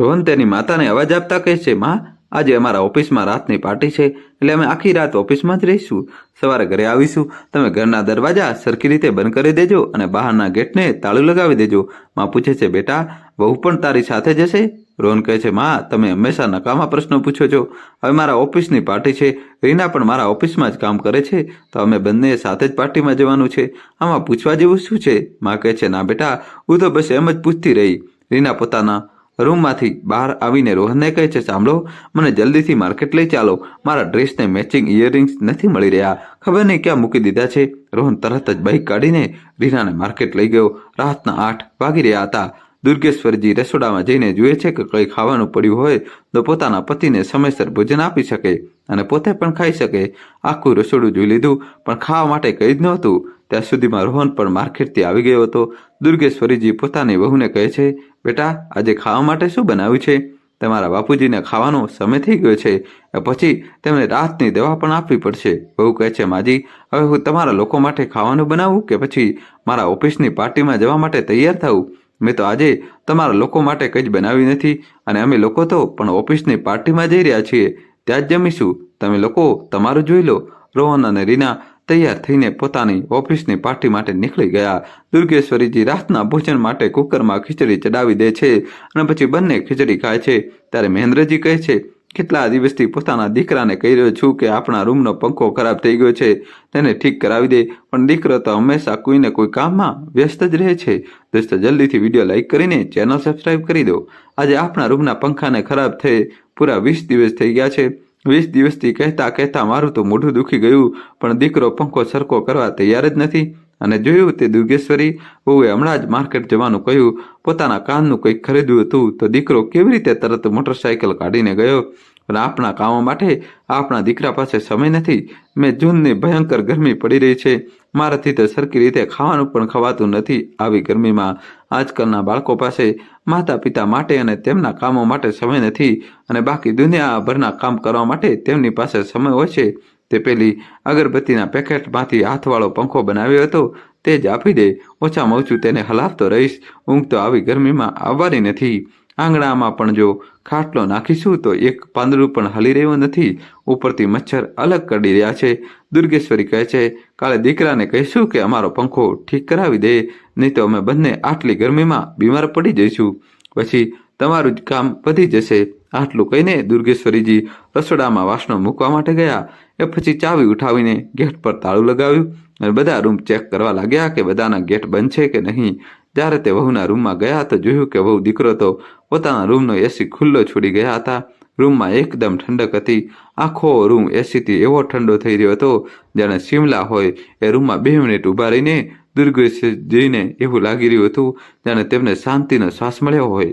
રોહન તેની માતાને અવાજ આપતા કહે છે, માં, આજે અમારા ઓફિસમાં રાતની પાર્ટી છે, એટલે અમે આખી રાત ઓફિસમાં જ રહીશું. સવારે ઘરે આવીશું. તમે ઘરના દરવાજા સરખી રીતે બંધ કરી દેજો અને બહારના ગેટને તાળું લગાવી દેજો. માં પૂછે છે, બેટા, વહુ પણ તારી સાથે જશે? રોહન કહે છે, માં, તમે હંમેશા નકામા પ્રશ્નો પૂછો છો. હવે મારા ઓફિસની પાર્ટી છે. રીના પણ મારા ઓફિસમાં જ કામ કરે છે. તો અમે બંને સાથે જ પાર્ટીમાં જવાનું છે. આમાં પૂછવા જેવું શું છે? માં કહે છે, ના બેટા, હું તો બસ એમ જ પૂછતી રહી. રીના પોતાના રૂમમાંથી બહાર આવીને રોહનને કહે છે, સાંભળો, મને જલ્દીથી માર્કેટ લઈ ચાલો. મારા ડ્રેસને મેચિંગ ઇયરિંગ્સ નથી મળી રહ્યા. ખબર નહીં ક્યાં મૂકી દીધા છે. રોહન તરત જ બાઇક કાઢીને રીનાને માર્કેટ લઈ ગયો. રાતના આઠ વાગી રહ્યા હતા. દુર્ગેશ્વરજી રસોડામાં જઈને જુએ છે કે કંઈ ખાવાનું પડ્યું હોય તો પોતાના પતિને સમયસર ભોજન આપી શકે અને પોતે પણ ખાઈ શકે. આખું રસોડું જોઈ લીધું, પણ ખાવા માટે કંઈ જ નહોતું. ત્યાં સુધીમાં રોહન પણ માર્કેટથી આવી ગયો હતો. દુર્ગેશ્વરીજી પોતાની વહુને કહે છે, બેટા, આજે ખાવા માટે શું બનાવ્યું છે? તમારા બાપુજીને ખાવાનો સમય થઈ ગયો છે. પછી તેમને રાતની દવા પણ આપવી પડશે. વહુ કહે છે, માજી, હવે હું તમારા લોકો માટે ખાવાનું બનાવું કે પછી મારા ઓફિસની પાર્ટીમાં જવા માટે તૈયાર થવું મેં તો આજે તમારા લોકો માટે કંઈ જ બનાવ્યું નથી અને અમે લોકો તો પણ ઓફિસની પાર્ટીમાં જઈ રહ્યા છીએ. ત્યાં જ જમીશું. તમે લોકો તમારું જોઈ લો. રોહન અને રીના તૈયાર થઈને પોતાની ઓફિસની પાર્ટી માટે નીકળી ગયા. દુર્ગેશ્વરીજી રાતના ભોજન માટે કુકરમાં ખીચડી ચડાવી દે છે અને પછી બંને ખીચડી ખાય છે. ત્યારે મહેન્દ્રજી કહે છે, કેટલા દિવસથી પોતાના દીકરાને કહી રહ્યો છું કે આપણા રૂમનો પંખો ખરાબ થઈ ગયો છે. તેને ઠીક કરાવી દે, પણ દીકરો તો હંમેશા કોઈને કોઈ કામમાં વ્યસ્ત જ રહે છે. દોસ્તો, જલ્દીથી વીડિયો લાઇક કરીને ચેનલ સબસ્ક્રાઈબ કરી દો. આજે આપણા રૂમના પંખાને ખરાબ થઈ, પૂરા વીસ દિવસ થઈ ગયા છે. વીસ દિવસથી કહેતા કહેતા મારું તો મોઢું દુખી ગયું, પણ દીકરો પંખો સરખો કરવા તૈયાર જ નથી. અને જોયું તે દુર્ગેશ્વરી બહુએ હમણાં જ માર્કેટ જવાનું કહ્યું, પોતાના કાનનું કંઈક ખરીદ્યું હતું, તો દીકરો કેવી રીતે તરત મોટરસાયકલ કાઢીને ગયો? પણ આપણા કામો માટે આપણા દીકરા પાસે સમય નથી. મેં જૂનની ભયંકર ગરમી પડી રહી છે. મારાથી તો સરખી રીતે ખાવાનું પણ ખવાતું નથી આવી ગરમીમાં. આજકાલના બાળકો પાસે માતા પિતા માટે અને તેમના કામો માટે સમય નથી અને બાકી દુનિયાભરના કામ કરવા માટે તેમની પાસે સમય હોય છે. તે પેલી અગરબત્તીના પેકેટમાંથી હાથવાળો પંખો બનાવ્યો હતો. તે જ આપી દે. ઓછામાં ઓછું તેને હલાવતો રહીશ. ઊંઘ તો આવી ગરમીમાં આવવાની નથી. આંગણામાં પણ જો ખાટલો નાખીશું તો એક પાંદડું પણ હલી રહ્યું નથી. ઉપરથી મચ્છર અલગ કરી રહ્યા છે. દુર્ગેશ્વરી કહે છે, કાલે દીકરાને કહીશું કે અમારો પંખો ઠીક કરાવી દે, નહીં તો અમે બંને આટલી ગરમીમાં બીમાર પડી જઈશું. પછી તમારું જ કામ વધી જશે. આટલું કહીને દુર્ગેશ્વરીજી રસોડામાં વાસણો મૂકવા માટે ગયા. એ પછી ચાવી ઉઠાવીને ગેટ પર તાળું લગાવ્યું અને બધા રૂમ ચેક કરવા લાગ્યા કે બધાના ગેટ બંધ છે કે નહીં. જ્યારે તે વહુના રૂમમાં ગયા તો જોયું કે વહુ દીકરો તો પોતાના રૂમનો એસી ખુલ્લો છોડી ગયા હતા. રૂમમાં એકદમ ઠંડક હતી. આખો રૂમ એસીથી એવો ઠંડો થઈ રહ્યો હતો, જાણે શિમલા હોય. એ રૂમમાં બે મિનિટ ઊભા રહીને દુર્ગેશજીને એવું લાગી રહ્યું હતું, જાણે તેમને શાંતિનો શ્વાસ મળ્યો હોય.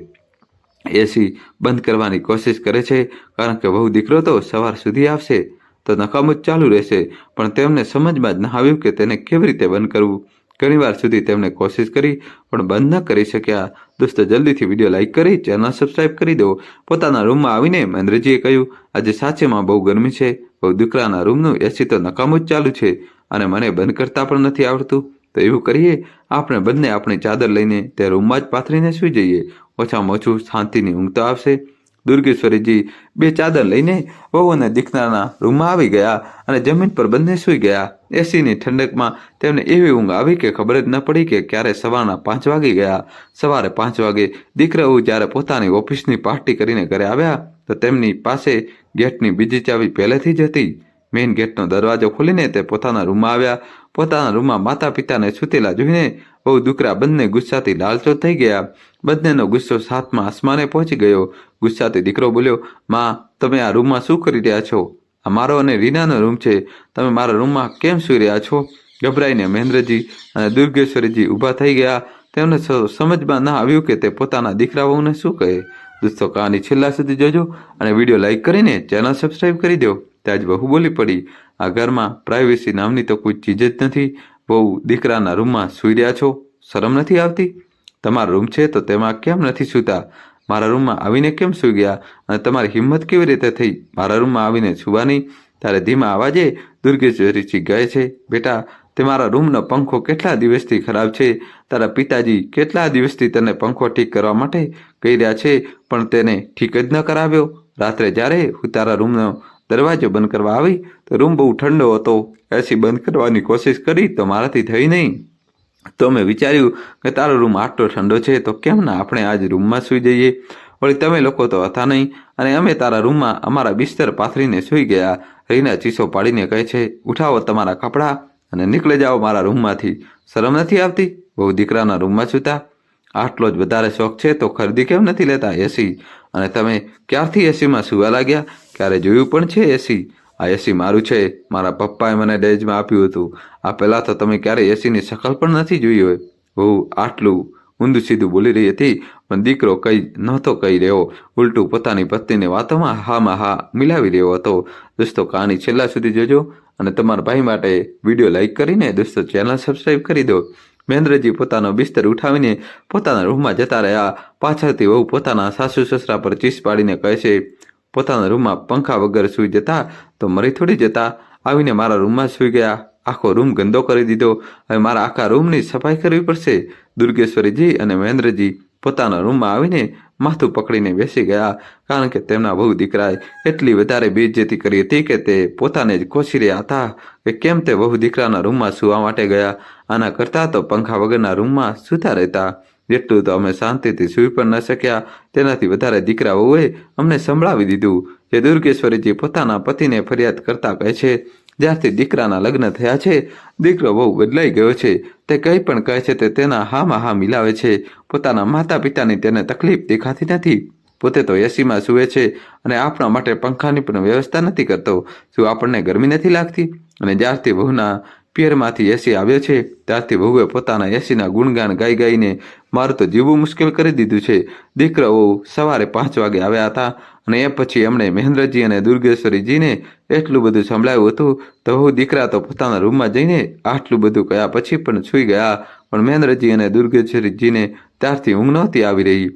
એસી બંધ કરવાની કોશિશ કરે છે, કારણ કે વહુ દીકરો તો સવાર સુધી આવશે. તો નકામું જ ચાલુ રહેશે. પણ તેમને સમજમાં જ ન આવ્યું કે તેને કેવી રીતે બંધ કરવું. ઘણીવાર સુધી તેમણે કોશિશ કરી, પણ બંધ ન કરી શક્યા. દોસ્તો, જલ્દીથી વીડિયો લાઇક કરી, ચેનલ સબસ્ક્રાઇબ કરી દો પોતાના રૂમમાં આવીને મહેન્દ્રજીએ કહ્યું, આજે સાચેમાં બહુ ગરમી છે. બહુ દીકરાના રૂમનું એસી તો નકામું જ ચાલુ છે અને મને બંધ કરતા પણ નથી આવડતું. તો એવું કરીએ, આપણે બંને આપણી ચાદર લઈને તે રૂમમાં જ પાથરીને સૂઈ જઈએ. ઓછામાં ઓછું શાંતિની ઊંઘ તો આવશે. દુર્ગેશ્વરીજી બે ચાદર લઈને વહુ અને દીકરાના રૂમમાં આવી ગયા અને જમીન પર બંને સૂઈ ગયા. એસીની ઠંડકમાં તેમને એવી ઊંઘ આવી કે ખબર જ ન પડી કે ક્યારે સવારના પાંચ વાગી ગયા. સવારે પાંચ વાગે દીકરાઓ જ્યારે પોતાની ઓફિસની પાર્ટી કરીને ઘરે આવ્યા તો તેમની પાસે ગેટની બીજી ચાવી પહેલેથી જ હતી. મેઇન ગેટનો દરવાજો ખોલીને તે પોતાના રૂમમાં આવ્યા. પોતાના રૂમમાં માતા પિતાને સૂતેલા જોઈને બહુ દીકરા બંને ગુસ્સાથી લાલચો થઈ ગયા. બંનેનો ગુસ્સો સાતમાં આસમાને પહોંચી ગયો. ગુસ્સાથી દીકરો બોલ્યો, માં, તમે આ રૂમમાં શું કરી રહ્યા છો? આ મારો અને રીનાનો રૂમ છે. તમે મારા રૂમમાં કેમ સૂઈ રહ્યા છો? ગભરાઈને મહેન્દ્રજી અને દુર્ગેશ્વરીજી ઊભા થઈ ગયા. તેમને સમજમાં ના આવ્યું કે તે પોતાના દીકરાઓને શું કહે. દોસ્તો, કહાની છેલ્લા સુધી જોજો અને વીડિયો લાઇક કરીને ચેનલ સબસ્ક્રાઈબ કરી દો. ત્યાં જ બહુ બોલી પડી. આ ઘરમાં પ્રાઇવેસી નામની તો કોઈ ચીજ જ નથી. બહુ દીકરાના રૂમમાં સૂઈ રહ્યા છો? શરમ નથી આવતી? તમારો રૂમ છે તો તેમાં કેમ નથી સૂતા? મારા રૂમમાં આવીને કેમ સૂઈ ગયા? અને તમારી હિંમત કેવી રીતે થઈ? મારા રૂમમાં આવીને સૂવાની? ત્યારે ધીમા અવાજે દુર્ગેશ્વરીજી કહે છે, બેટા, તે મારા રૂમનો પંખો કેટલા દિવસથી ખરાબ છે? તારા પિતાજી કેટલા દિવસથી તને પંખો ઠીક કરવા માટે કહી રહ્યા છે, પણ તેને ઠીક જ ન કરાવ્યો? રાત્રે જ્યારે હું તારા રૂમનો દરવાજો બંધ કરવા આવી, તો રૂમ બહુ ઠંડો હતો. એસી બંધ કરવાની કોશિશ કરી તો મારાથી થઈ નહીં. તો મેં વિચાર્યું કે તારો રૂમ આટલો ઠંડો છે, તો કેમ ના આપણે આજ રૂમમાં સૂઈ જઈએ? વળી તમે લોકો તો હતા નહીં, અને અમે તારા રૂમમાં અમારા બિસ્તર પાથરીને સૂઈ ગયા. રીના ચીસો પાડીને કહે છે, ઉઠાવો તમારા કપડાં અને નીકળી જાઓ મારા રૂમમાંથી. શરમ નથી આવતી? બહુ દીકરાના રૂમમાં સૂતા? આટલો જ વધારે શોખ છે, તો ખરીદી કેમ નથી લેતા એસી? અને તમે ક્યારથી એસીમાં સુવા લાગ્યા? ક્યારે જોયું પણ છે એસી? આ એસી મારું છે, મારા પપ્પાએ મને દહેજમાં આપ્યું હતું. આ પહેલાં તો તમે ક્યારેય એસીની શકલ પણ નથી જોઈ હોય. બહુ આટલું ઊંધું સીધું બોલી રહી હતી, પણ દીકરો કઈ નહોતો કહી રહ્યો. ઉલટું પોતાની પત્નીની વાતોમાં હામાં હા મિલાવી રહ્યો હતો. દોસ્તો, કહાની છેલ્લા સુધી જોજો અને તમારા ભાઈ માટે વીડિયો લાઈક કરીને દોસ્તો ચેનલ સબસ્ક્રાઈબ કરી દો. મહેન્દ્રજી પોતાનો બિસ્તર ઉઠાવીને પોતાના રૂમમાં જતા રહ્યા. પાછળથી વહુ પોતાના સાસુ સસરા પર ચીસ પાડીને કહે છે પોતાના રૂમમાં પંખા વગર સૂઈ જતા તો મરી થોડી જતા. આવીને મારા રૂમમાં સૂઈ ગયા. આખો રૂમ ગંદો કરી દીધો. હવે મારા આખા રૂમની સફાઈ કરવી પડશે. દુર્ગેશ્વરીજી અને મહેન્દ્રજી પોતાના રૂમમાં આવીને માથું પકડીને બેસી ગયા. કારણ કે તેમના બહુ દીકરાએ એટલી વધારે બેઇજ્જતી કરી હતી કે તે પોતાને જ કોસી રહ્યા હતા કે કેમ તે બહુ દીકરાના રૂમમાં સૂવા માટે ગયા. આના કરતાં તો પંખા વગરના રૂમમાં સૂતા રહેતા. જેટલું તો અમે શાંતિથી સૂઈ પણ ન શક્યા, તેનાથી વધારે દીકરા વહુએ અમને સંભળાવી દીધું, જે દુર્ગેશ્વરીજી પોતાના પતિને ફરિયાદ કરતા કહે છે, જ્યારથી દીકરાના લગ્ન થયા છે, દીકરો બહુ બદલાઈ ગયો છે, તે કંઈ પણ કહે છે તે તેના હામાં હા મિલાવે છે, પોતાના માતા પિતાની તેને તકલીફ દેખાતી નથી, પોતે તો એસીમાં સૂવે છે અને આપણા માટે પંખાની પણ વ્યવસ્થા નથી કરતો, શું આપણને ગરમી નથી લાગતી? અને જ્યારથી બહુના પિયરમાંથી એસી આવ્યો છે. ત્યારથી વહુએ પોતાના એસીના ગુણગાન ગાઈ ગાઈને મારું તો જીવવું મુશ્કેલ કરી દીધું છે. દીકરાઓ સવારે પાંચ વાગે આવ્યા હતા અને એ પછી એમણે મહેન્દ્રજી અને દુર્ગેશ્વરીજીને એટલું બધું સંભળાયું હતું. તો હું દીકરા તો પોતાના રૂમમાં જઈને આટલું બધું કહ્યા પછી પણ સૂઈ ગયા. પણ મહેન્દ્રજી અને દુર્ગેશ્વરીજીને ત્યારથી ઊંઘ નહોતી આવી રહી.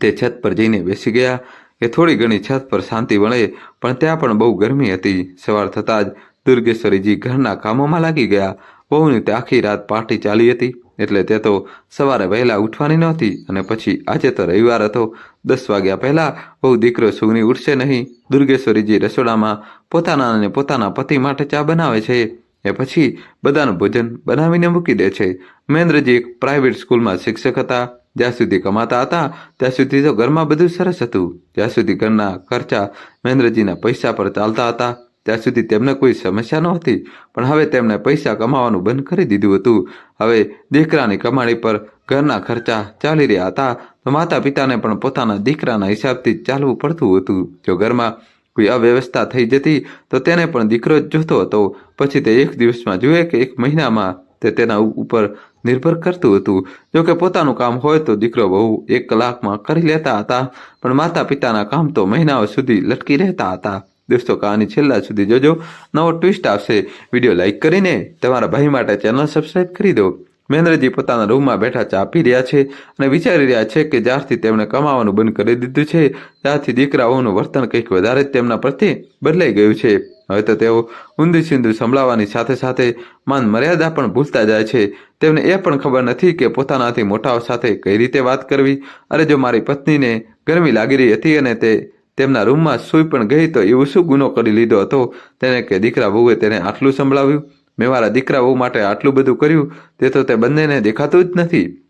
તે છત પર જઈને બેસી ગયા એ થોડી ઘણી છત પર શાંતિ મળે પણ ત્યાં પણ બહુ ગરમી હતી. સવાર થતાં જ દુર્ગેશ્વરીજી ઘરના કામોમાં લાગી ગયા. બહુની તે આખી રાત પાર્ટી ચાલી હતી, એટલે તે તો સવારે વહેલા ઉઠવાની નહોતી અને પછી આજે તો રવિવાર હતો. દસ વાગ્યા પહેલા બહુ દીકરો સુગની ઉઠશે નહીં. દુર્ગેશ્વરીજી રસોડામાં પોતાના અને પોતાના પતિ માટે ચા બનાવે છે. એ પછી બધાનું ભોજન બનાવીને મૂકી દે છે. મહેન્દ્રજી એક પ્રાઇવેટ સ્કૂલમાં શિક્ષક હતા. જ્યાં સુધી કમાતા હતા, ત્યાં સુધી તો ઘરમાં બધું સરસ હતું. જ્યાં સુધી ઘરના ખર્ચા મહેન્દ્રજીના પૈસા પર ચાલતા હતા. ત્યાં સુધી તેમને કોઈ સમસ્યા નહોતી, પણ હવે તેમણે પૈસા કમાવાનું બંધ કરી દીધું હતું. હવે દીકરાની કમાણી પર ઘરના ખર્ચા ચાલી રહ્યા હતા, તો માતા પિતાને પણ પોતાના દીકરાના હિસાબથી ચાલવું પડતું હતું. જો ઘરમાં કોઈ અવ્યવસ્થા થઈ જતી, તો તેને પણ દીકરો જ જોતો હતો. પછી તે એક દિવસમાં જુએ કે એક મહિનામાં તે તેના ઉપર નિર્ભર કરતું હતું. જો કે પોતાનું કામ હોય તો દીકરો બહુ એક કલાકમાં કરી લેતા હતા, પણ માતા પિતાના કામ તો મહિનાઓ સુધી લટકી રહેતા હતા. દોસ્તો કહાની છેલ્લા સુધી જોજો. નવો ટ્વિસ્ટ આવશે. વીડિયો લાઇક કરીને તમારા ભાઈ માટે ચેનલ સબસ્ક્રાઈબ કરી દો. મહેન્દ્રજી પોતાના રૂમમાં બેઠા ચા પી રહ્યા છે અને વિચારી રહ્યા છે કે જ્યારથી તેમણે કમાવાનું બંધ કરી દીધું છે, ત્યારથી દીકરાઓનું વર્તન કંઈક વધારે જ તેમના પ્રત્યે બદલાઈ ગયું છે. હવે તો તેઓ ઊંધું સિંધું સંભળાવવાની સાથે સાથે માન મર્યાદા પણ ભૂલતા જાય છે. તેમને એ પણ ખબર નથી કે પોતાનાથી મોટાઓ સાથે કઈ રીતે વાત કરવી. અરે જો મારી પત્નીને ગરમી લાગી રહી હતી અને તે તેમના રૂમમાં સૂઈ પણ ગઈ તો એવું શું ગુનો કરી લીધો હતો? તેને કે, દીકરા વહુએ તેને આટલું સંભળાવ્યું? મેં મારા દીકરા વહુ માટે આટલું બધું કર્યું, તે તો તે બંનેને દેખાતું જ નથી.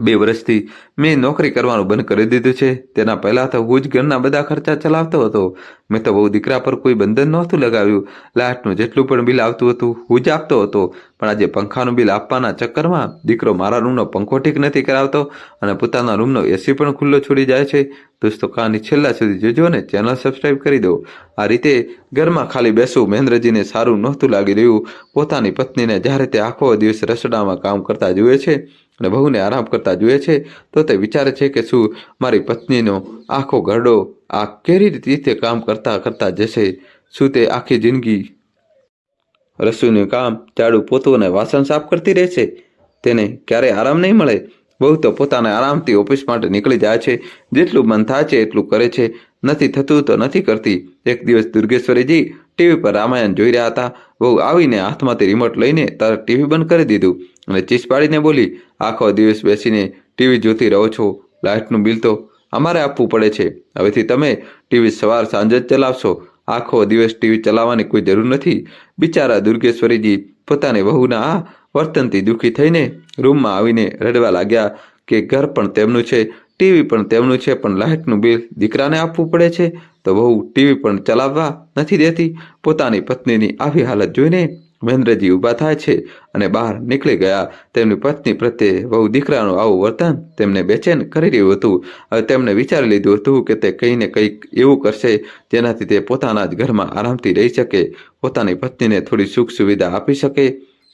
બે વર્ષથી મેં નોકરી કરવાનું બંધ કરી દીધું છે. તેના પહેલાં તો હું જ ઘરના બધા ખર્ચા ચલાવતો હતો. મેં તો બહુ દીકરા પર કોઈ બંધન નહોતું લગાવ્યું. લાઇટનું જેટલું પણ બિલ આવતું હતું, હું જ આપતો હતો. પણ આજે પંખાનું બિલ આપવાના ચક્કરમાં દીકરો મારા રૂમનો પંખો ઠીક નથી કરાવતો અને પોતાના રૂમનો એસી પણ ખુલ્લો છોડી જાય છે. દોસ્તો, કહાની છેલ્લા સુધી જોજો ને ચેનલ સબસ્ક્રાઈબ કરી દો. આ રીતે ઘરમાં ખાલી બેસવું મહેન્દ્રજીને સારું નહોતું લાગી રહ્યું. પોતાની પત્નીને જ્યારે તે આખો દિવસ રસોડામાં કામ કરતા જુએ છે અને બહુને આરામ કરતા જુએ છે, તો તે વિચારે છે કે શું મારી પત્નીનો આખો ઘરડો આ કેવી રીતે કામ કરતા કરતા જશે? શું તે આખી જિંદગી રસોઈનું કામ ઝાડુ પોતું અને વાસણ સાફ કરતી રહેશે તેને ક્યારેય આરામ નહીં મળે? બહુ તો પોતાના આરામથી ઓફિસ માટે નીકળી જાય છે, જેટલું મન થાય છે એટલું કરે છે નથી થતું તો નથી કરતી. એક દિવસ દુર્ગેશ્વરીજી ટીવી પર રામાયણ જોઈ રહ્યા હતા. બહુ આવીને હાથમાંથી રિમોટ લઈને તારે ટીવી બંધ કરી દીધું. અને ચીસ પાડીને બોલી, આખો દિવસ બેસીને ટીવી જોતી રહો છો. લાઇટનું બિલ તો અમારે આપવું પડે છે. હવેથી તમે ટીવી સવાર સાંજ જ ચલાવશો. આખો દિવસ ટીવી ચલાવવાની કોઈ જરૂર નથી. બિચારા દુર્ગેશ્વરીજી પોતાની વહુના આ વર્તનથી દુઃખી થઈને રૂમમાં આવીને રડવા લાગ્યા કે ઘર પણ તેમનું છે. ટીવી પણ તેમનું છે, પણ લાઇટનું બિલ દીકરાને આપવું પડે છે. તો બહુ ટીવી પણ ચલાવવા નથી દેતી. પોતાની પત્નીની આવી હાલત જોઈને મહેન્દ્રજી ઊભા થાય છે અને બહાર નીકળી ગયા. તેમની પત્ની પ્રત્યે વહુ દીકરાનું આવું વર્તન તેમને બેચેન કરી રહ્યું હતું. હવે તેમણે વિચારી લીધું હતું કે તે કંઈ ને કંઈક એવું કરશે જેનાથી તે પોતાના જ ઘરમાં આરામથી રહી શકે. પોતાની પત્નીને થોડી સુખ સુવિધા આપી શકે.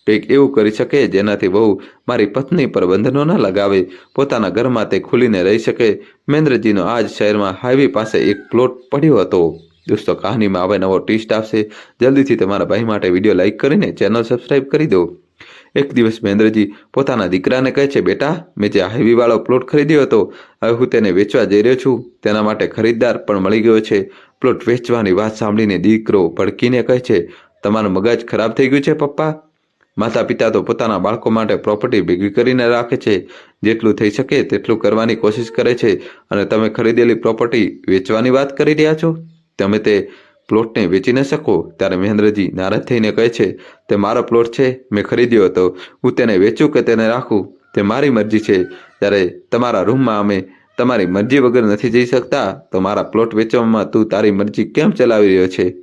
કંઈક એવું કરી શકે જેનાથી વહુ મારી પત્ની પર બંધનો ન લગાવે, પોતાના ઘરમાં તે ખુલીને રહી શકે. મહેન્દ્રજીનો આજ શહેરમાં હાઈવે પાસે એક પ્લોટ પડ્યો હતો. દોસ્તો, કહાનીમાં હવે નવો ટ્વિસ્ટ આવશે. જલ્દીથી તમારા ભાઈ માટે વીડિયો લાઇક કરીને ચેનલ સબસ્ક્રાઈબ કરી દો. એક દિવસ મહેન્દ્રજી પોતાના દીકરાને કહે છે, બેટા, મેં જે હાઈવેવાળો પ્લોટ ખરીદ્યો હતો, હવે હું તેને વેચવા જઈ રહ્યો છું. તેના માટે ખરીદદાર પણ મળી ગયો છે. પ્લોટ વેચવાની વાત સાંભળીને દીકરો ભડકીને કહે છે, તમારું મગજ ખરાબ થઈ ગયું છે, પપ્પા. માતા પિતા તો પોતાના બાળકો માટે પ્રોપર્ટી ભેગી કરીને રાખે છે. જેટલું થઈ શકે તેટલું કરવાની કોશિશ કરે છે. અને તમે ખરીદેલી પ્રોપર્ટી વેચવાની વાત કરી રહ્યા છો? તમે તે પ્લોટને વેચી ન શકો. ત્યારે મહેન્દ્રજી નારાજ થઈને કહે છે, તે મારો પ્લોટ છે. મેં ખરીદ્યો હતો. હું તેને વેચું કે તેને રાખું? તે મારી મરજી છે. ત્યારે તમારા રૂમમાં અમે તમારી મરજી વગર નથી જઈ શકતા. તો મારા પ્લોટ વેચવામાં તું તારી મરજી કેમ ચલાવી રહ્યો છે?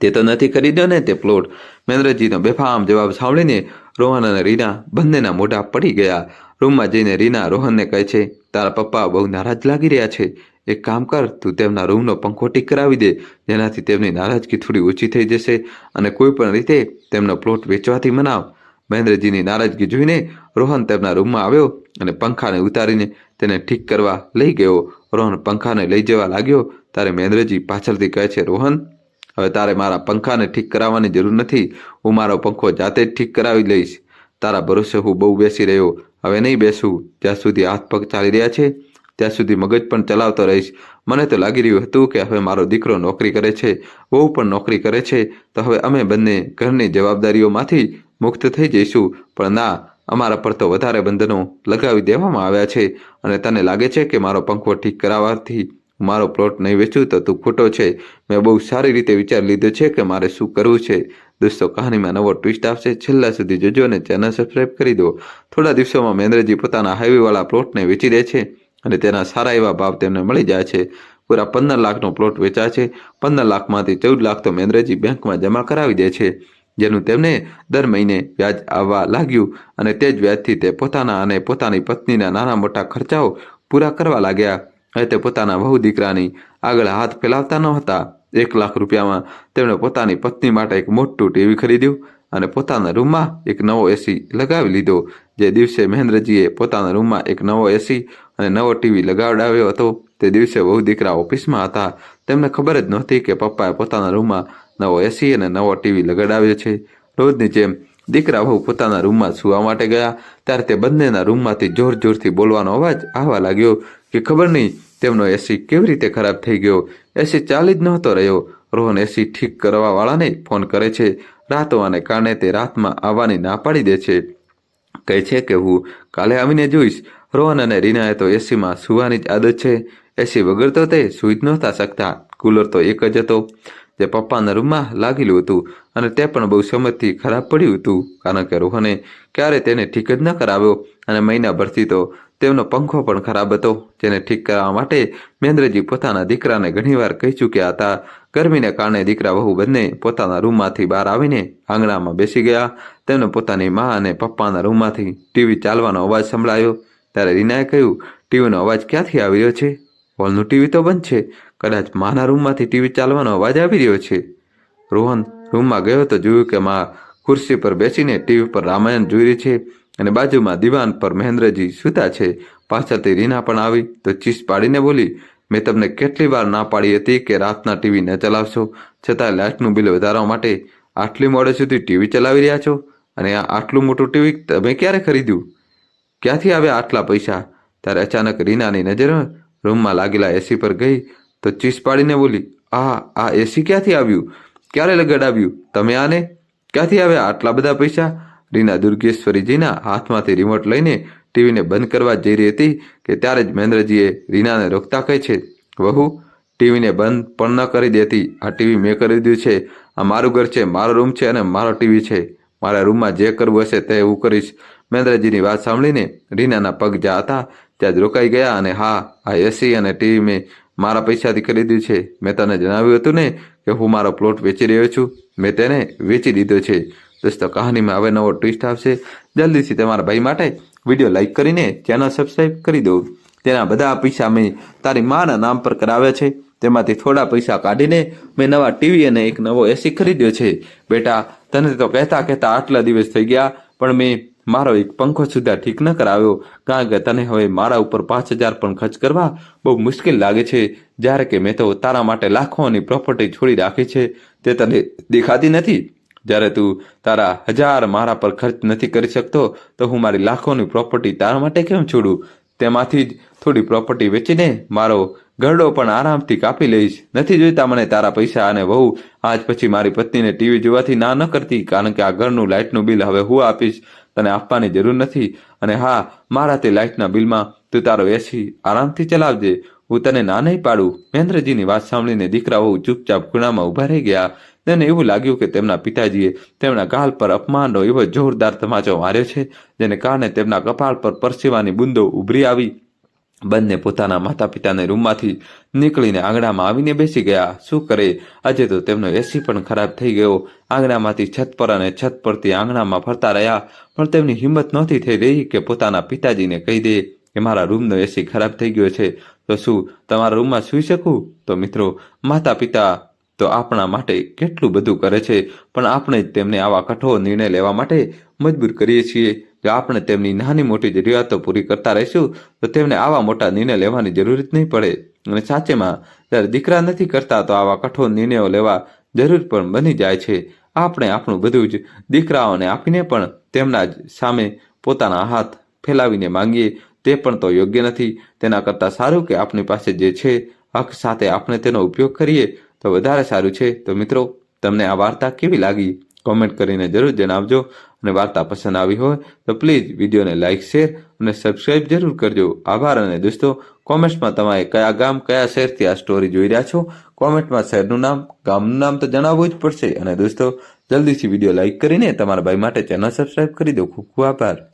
તે તો નથી ખરીદ્યો ને તે પ્લોટ. મહેન્દ્રજીનો બેફામ જવાબ સાંભળીને રોહન અને રીના બંનેના મોઢા પડી ગયા. રૂમમાં જઈને રીના રોહનને કહે છે, તારા પપ્પા બહુ નારાજ લાગી રહ્યા છે. એક કામ કર, તું તેમના રૂમનો પંખો ઠીક કરાવી દે, જેનાથી તેમની નારાજગી થોડી ઓછી થઈ જશે અને કોઈ પણ રીતે તેમનો પ્લોટ વેચવાથી મનાવ. મહેન્દ્રજીની નારાજગી જોઈને રોહન તેમના રૂમમાં આવ્યો અને પંખાને ઉતારીને તેને ઠીક કરવા લઈ ગયો. રોહન પંખાને લઈ જવા લાગ્યો, ત્યારે મહેન્દ્રજી પાછળથી કહે છે, રોહન હવે તારે મારા પંખાને ઠીક કરાવવાની જરૂર નથી. હું મારો પંખો જાતે જ ઠીક કરાવી લઈશ. તારા ભરોસે હું બહુ બેસી રહ્યો. હવે નહીં બેસું. જ્યાં સુધી હાથ પગ ચાલી રહ્યા છે, ત્યાં સુધી મગજ પણ ચલાવતો રહીશ. મને તો લાગી રહ્યું હતું કે હવે મારો દીકરો નોકરી કરે છે, વહુ પણ નોકરી કરે છે. તો હવે અમે બંને ઘરની જવાબદારીઓમાંથી મુક્ત થઈ જઈશું. પણ ના, અમારા પર તો વધારે બંધનો લગાવી દેવામાં આવ્યા છે. અને તને લાગે છે કે મારો પંખો ઠીક કરાવવાથી મારો પ્લોટ નહીં વેચું તો તું ખોટો છે. મેં બહુ સારી રીતે વિચારી લીધો છે કે મારે શું કરવું છે. દોસ્તો, કહાનીમાં નવો ટ્વિસ્ટ આવશે. છેલ્લા સુધી જોજો અને ચેનલ સબસ્ક્રાઈબ કરી દો. થોડા દિવસોમાં મહેન્દ્રજી પોતાના હાઈવેવાળા પ્લોટને વેચી દે છે અને તેના સારા એવા ભાવ તેમને મળી જાય છે. પૂરા પંદર લાખનો પ્લોટ વેચાય છે. પંદર લાખમાંથી ચૌદ લાખ તો મહેન્દ્રજી બેંકમાં જમા કરાવી દે છે. જેનું તેમને દર મહિને વ્યાજ આવવા લાગ્યું અને તે જ વ્યાજથી તે પોતાના અને પોતાની પત્નીના નાના મોટા ખર્ચાઓ પૂરા કરવા લાગ્યા. હવે તે પોતાના વહુ દીકરાની આગળ હાથ ફેલાવતા ન હતા એક લાખ રૂપિયામાં તેમણે પોતાની પત્ની માટે એક મોટું ટીવી ખરીદ્યું અને પોતાના રૂમમાં એક નવો એસી લગાવી લીધો. જે દિવસે મહેન્દ્રજીએ પોતાના રૂમમાં એક નવો એસી અને નવો ટીવી લગાવડાવ્યો હતો, તે દિવસે બહુ દીકરા ઓફિસમાં હતા. તેમને ખબર જ નહોતી કે પપ્પાએ પોતાના રૂમમાં નવો એસી અને નવો ટીવી લગાડાવ્યો છે. રોજની જેમ દીકરા વહુ પોતાના રૂમમાં સૂવા માટે ગયા, ત્યારે તે બંનેના રૂમમાંથી જોર જોરથી બોલવાનો અવાજ આવવા લાગ્યો કે ખબર નહીં તેમનો એસી કેવી રીતે ખરાબ થઈ ગયો? એસી ચાલી જ નહોતો રહ્યો. રોહન એસી ઠીક કરવાવાળાને ફોન કરે છે. રાત હોવાને કારણે તે રાતમાં આવવાની ના પાડી દે છે. કહે છે કે હું કાલે આવીને જોઈશ. રોહન અને રીનાએ તો એસીમાં સુવાની જ આદત છે. એસી વગર તો તે સૂઈ જ નહોતા શકતા. કુલર તો એક જ હતો. જે પપ્પાના રૂમમાં લાગેલું હતું અને તે પણ બહુ સમજથી ખરાબ પડ્યું હતું. કારણ કે રોહને ક્યારે તેને ઠીક જ ન કરાવ્યો અને મહિનાભરથી તો તેમનો પંખો પણ ખરાબ હતો, જેને ઠીક કરાવવા માટે મહેન્દ્રજી પોતાના દીકરાને ઘણીવાર કહી ચૂક્યા હતા. ગરમીને કારણે દીકરા વહુ બંને પોતાના રૂમમાંથી બહાર આવીને આંગણામાં બેસી ગયા. તેમને પોતાની મા અને પપ્પાના રૂમમાંથી ટીવી ચાલવાનો અવાજ સંભળાયો. ત્યારે રીનાએ કહ્યું, ટીવીનો અવાજ ક્યાંથી આવી રહ્યો છે? હોલનું ટીવી તો બંધ છે. કદાચ માના રૂમમાંથી ટીવી ચાલવાનો અવાજ આવી રહ્યો છે. રોહન રૂમમાં ગયો તો જોયું કે મા ખુરશી પર બેસીને ટીવી પર રામાયણ જોઈ રહી છે. અને બાજુમાં દિવાન પર મહેન્દ્રજી સૂતા છે. પાછળથી રીના પણ આવી તો ચીસ પાડીને બોલી, મેં તમને કેટલી વાર ના પાડી હતી કે રાતના ટીવી ન ચલાવશો? છતાં લાઇટનું બિલ વધારવા માટે આટલી મોડે સુધી ટીવી ચલાવી રહ્યા છો? અને આ આટલું મોટું ટીવી તમે ક્યારે ખરીદ્યું? ક્યાંથી આવ્યા આટલા પૈસા? ત્યારે અચાનક રીનાની નજર રૂમમાં લાગેલા એસી પર ગઈ તો ચીસ પાડીને બોલી, આ આ એસી ક્યાંથી આવ્યું? ક્યારે લગાડાવ્યું? તમે આને? ક્યાંથી આવ્યા આટલા બધા પૈસા? રીના દુર્ગેશ્વરીજીના હાથમાંથી રિમોટ લઈને ટીવીને બંધ કરવા જઈ રહી હતી કે ત્યારે જ મહેન્દ્રજીએ રીનાને રોકતા કહે છે, વહુ ટીવીને બંધ પણ ન કરી દેતી. આ ટીવી મેં કરી દીધું છે. આ મારું ઘર છે, મારો રૂમ છે અને મારો ટીવી છે. મારા રૂમમાં જે કરવું હશે તે હું કરીશ. મહેન્દ્રજીની વાત સાંભળીને રીનાના પગ જ્યાં હતા, ત્યાં જ રોકાઈ ગયા અને, હા, આ એસી અને ટીવી મેં મારા પૈસાથી ખરીદ્યું છે. મેં તને જણાવ્યું હતું ને કે હું મારો પ્લોટ વેચી રહ્યો છું. મેં તેને વેચી દીધો છે. દોસ્તો કહાનીમાં હવે નવો ટ્વિસ્ટ આવશે. જલ્દીથી તમારા ભાઈ માટે વીડિયો લાઈક કરીને ચેનલ સબસ્ક્રાઈબ કરી દો. તેના બધા પૈસા મેં તારી માના નામ પર કરાવ્યા છે. તેમાંથી થોડા પૈસા કાઢીને મેં નવા ટીવી અને એક નવો એસી ખરીદ્યો છે. બેટા, તને તો કહેતા કહેતા આટલા દિવસ થઈ ગયા, પણ મેં મારો એક પંખો સુધા ઠીક ન કરાવ્યો. કારણ કે તને હવે મારા ઉપર પાંચ હજાર પણ ખર્ચ કરવા બહુ મુશ્કેલ લાગે છે. જ્યારે કે મેં તો તારા માટે લાખોની પ્રોપર્ટી છોડી રાખી છે. તે તને દેખાતી નથી? જ્યારે તું તારા હજાર મારા પર ખર્ચ નથી કરી શકતો, તો હું મારી લાખોની પ્રોપર્ટી તારા માટે કેમ છોડું? તેમાંથી જ થોડી પ્રોપર્ટી વેચીને મારો ઘરડો પણ આરામથી કાપી લઈશ. નથી જોઈતા મને તારા પૈસા અને વહુ. આજ પછી મારી પત્નીને ટીવી જોવાથી ના ન કરતી, કારણ કે આ ઘરનું લાઇટનું બિલ હવે હું આપીશ. તને આપવાની જરૂર નથી. અને હા, મારા તે લાઇટના બિલમાં તું તારો એસી આરામથી ચલાવજે. હું તને ના નહીં પાડું. મહેન્દ્રજીની વાત સાંભળીને દીકરાઓ ચૂપચાપ ખૂણામાં ઊભા રહી ગયા. તેને એવું લાગ્યું કે તેમના પિતાજીએ તેમના ગાલ પર અપમાનનો એવો જોરદાર તમાચો માર્યો છે, જેને કારણે તેમના કપાળ પર પરસેવાની બુંદો ઉભરી આવી. બંને પોતાના માતા પિતાને રૂમમાંથી નીકળીને આંગણામાં આવીને બેસી ગયા. શું કરે? આજે તો તેમનો એસી પણ ખરાબ થઈ ગયો. આંગણામાંથી છત પર અને છત પરથી આંગણામાં ફરતા રહ્યા. પણ તેમની હિંમત નહોતી થઈ રહી કે પોતાના પિતાજીને કહી દે કે મારા રૂમનો એસી ખરાબ થઈ ગયો છે. તો શું, તમારા રૂમમાં સૂઈ શકું? તો મિત્રો માતા પિતા તો આપણા માટે કેટલું બધું કરે છે, પણ આપણે જ તેમને આવા કઠોર નિર્ણય લેવા માટે મજબૂર કરીએ છીએ. જો આપણે તેમની નાની મોટી જરૂરિયાતો પૂરી કરતા રહીશું, તો તેમને આવા મોટા નિર્ણય લેવાની જરૂર જ નહીં પડે. અને સાચેમાં, જ્યારે દીકરા નથી કરતા, તો આવા કઠોર નિર્ણયો લેવા જરૂર પણ બની જાય છે. આપણે આપણું બધું જ દીકરાઓને આપીને પણ તેમના જ સામે પોતાના હાથ ફેલાવીને માંગીએ. તે પણ તો યોગ્ય નથી. તેના કરતાં સારું કે આપણી પાસે જે છે હક સાથે આપણે તેનો ઉપયોગ કરીએ. તો વધારે સારું છે. તો મિત્રો, તમને આ વાર્તા કેવી લાગી? કોમેન્ટ કરીને જરૂર જણાવજો અને વાર્તા પસંદ આવી હોય તો પ્લીઝ વિડીયોને લાઇક શેર અને સબસ્ક્રાઇબ જરૂર કરજો. આભાર અને દોસ્તો, કોમેન્ટ્સમાં તમારે કયા ગામ, કયા શહેરથી આ સ્ટોરી જોઈ રહ્યા છો? કોમેન્ટમાં શહેરનું નામ, ગામનું નામ તો જણાવવું જ પડશે. અને દોસ્તો, જલ્દીથી વીડિયો લાઇક કરીને તમારા ભાઈ માટે ચેનલ સબસ્ક્રાઇબ કરી દો. ખૂબ ખૂબ આભાર.